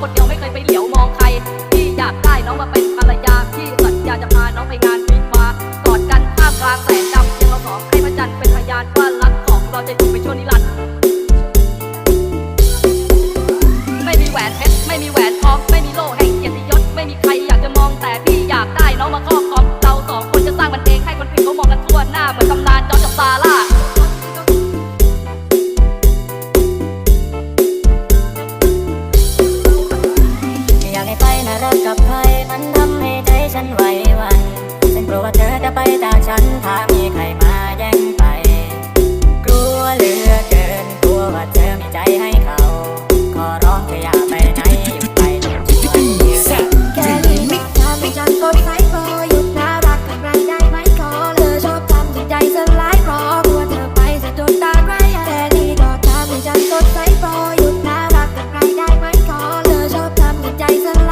คนเดียวไม่เคยไปเหลียวมองใครพี่อยากได้น้องมาเป็นภรรยาพี่สัญญาจะพาน้องไปงานวิวากอดกันท่ามกลางแสงดำเพียงเราสองให้พระจันทร์เป็นพยานว่ารักของเราจะอยู่ไปชั่วนิรันดร์ ลัวว่าเธอจะไปตาฉันถ้ามีใครมาแย่งไป กลัวเหลือเกินกลัวว่าเธอมีใจให้เขา ขอร้องเธออย่าไปไหนไปด้วยแค่นี้มิทำให้ฉันก็ไม่ไหวหยุดน่ารักกันไรได้ไหมขอเธอชอบทำจิตใจสลายเพราะกลัวเธอไปจะโดนตาไรแค่นี้ก็ทำให้ฉันกดไสพอหยุดน่ารักกันไรได้ไหมขอเธอชอบทำจิตใจสลาย